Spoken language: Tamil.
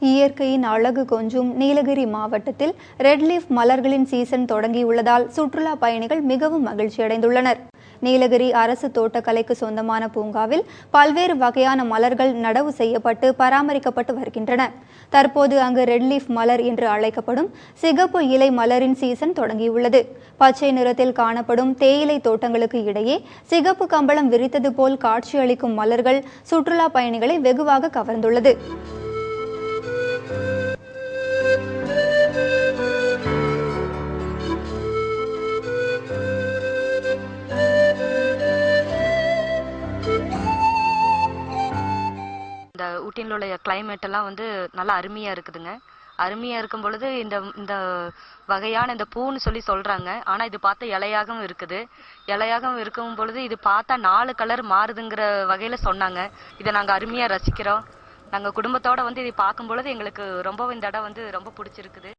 இயற்கையின் அழகு கொஞ்சும் நீலகிரி மாவட்டத்தில் ரெட் லீஃப் மலர்களின் சீசன் தொடங்கியுள்ளதால் சுற்றுலா பயணிகள் மிகவும் மகிழ்ச்சியடைந்துள்ளனர் நீலகிரி அரசு தோட்டக்கலைக்கு சொந்தமான பூங்காவில் பல்வேறு வகையான மலர்கள் நடவு செய்யப்பட்டு பராமரிக்கப்பட்டு வருகின்றன. தற்போது அங்கு ரெட் லீஃப் மலர் என்று அழைக்கப்படும் சிகப்பு இலை மலரின் சீசன் தொடங்கியுள்ளது. பச்சை நிறத்தில் காணப்படும் தேயிலை தோட்டங்களுக்கு இடையே சிகப்பு கம்பளம் விரித்தது போல் காட்சியளிக்கும் மலர்கள் சுற்றுலா பயணிகளை வெகுவாக கவர்ந்துள்ளது. இந்த ஊட்டியில் உள்ள கிளைமேட் எல்லாம் வந்து நல்லா அருமையா இருக்குதுங்க. அருமையா இருக்கும் பொழுது இந்த இந்த வகையான இந்த பூன்னு சொல்லி சொல்றாங்க. ஆனா இது பார்த்தா இலையாகவும் இருக்குது. இலையாகவும் இருக்கும் பொழுது இது பார்த்தா நாலு கலர் மாறுதுங்கிற வகையில சொன்னாங்க. இதை நாங்க அருமையா ரசிக்கிறோம். நாங்க குடும்பத்தோட வந்து இதை பார்க்கும் பொழுது எங்களுக்கு ரொம்பவும் இந்த இடம் வந்து ரொம்ப பிடிச்சிருக்குது.